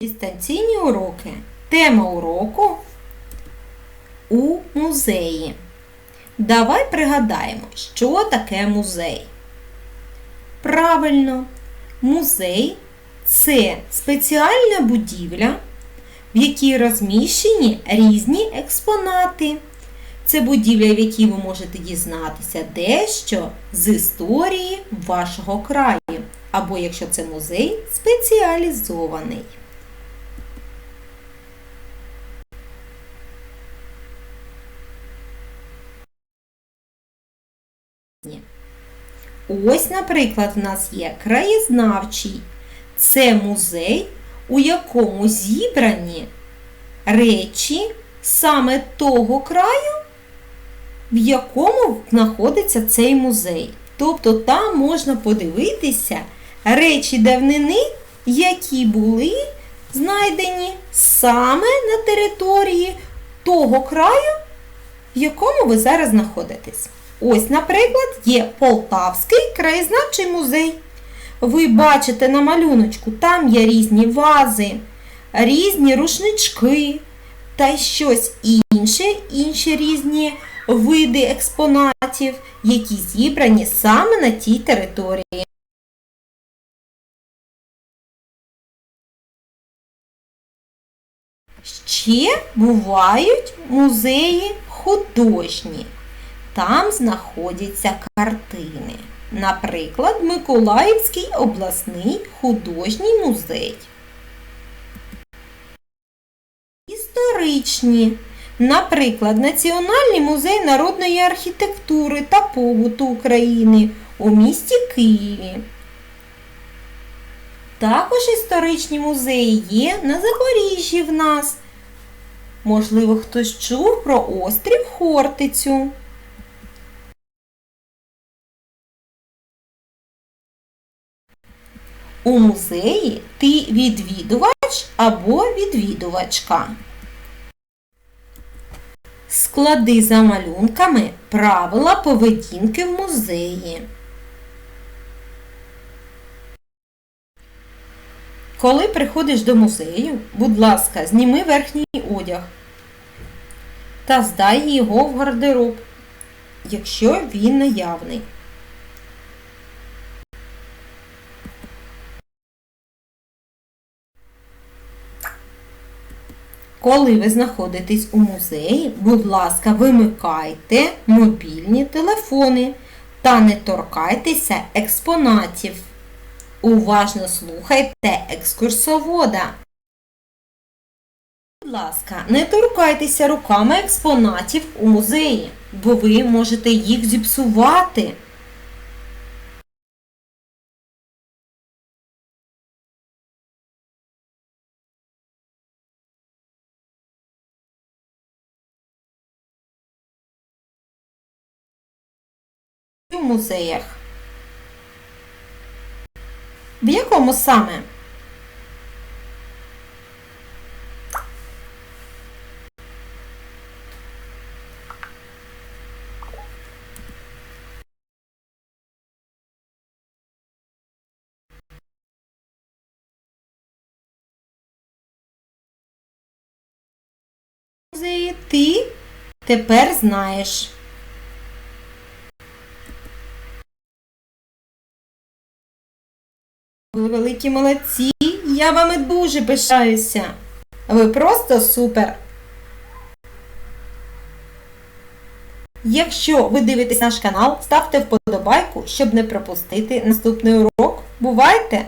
Дистанційні уроки. Тема уроку у музеї. Давай пригадаємо, що таке музей. Правильно, музей це спеціальна будівля, в якій розміщені різні експонати. Це будівля, в якій ви можете дізнатися дещо з історії вашого краю. Або якщо це музей спеціалізований. Ось, наприклад, в нас є краєзнавчий. Це музей, у якому зібрані речі саме того краю, в якому знаходиться цей музей. Тобто там можна подивитися речі давнини, які були знайдені саме на території того краю, в якому ви зараз знаходитесь. Ось, наприклад, є Полтавський краєзнавчий музей. Ви бачите на малюночку, там є різні вази, різні рушнички та щось інше, інші різні види експонатів, які зібрані саме на тій території. Ще бувають музеї художні. Там знаходяться картини. Наприклад, Миколаївський обласний художній музей. Історичні. Наприклад, Національний музей народної архітектури та побуту України у місті Києві. Також історичні музеї є на Запоріжжі в нас. Можливо, хтось чув про острів Хортицю. У музеї ти відвідувач або відвідувачка. Склади за малюнками правила поведінки в музеї. Коли приходиш до музею, будь ласка, зніми верхній одяг та здай його в гардероб, якщо він наявний. Коли ви знаходитесь у музеї, будь ласка, вимикайте мобільні телефони та не торкайтеся експонатів. Уважно слухайте екскурсовода. Будь ласка, не торкайтеся руками експонатів у музеї, бо ви можете їх зіпсувати. В музеях. В якому саме? Музеї ти тепер знаєш. Ви великі молодці, я вами дуже пишаюся. Ви просто супер. Якщо ви дивитесь наш канал, ставте вподобайку, щоб не пропустити наступний урок. Бувайте!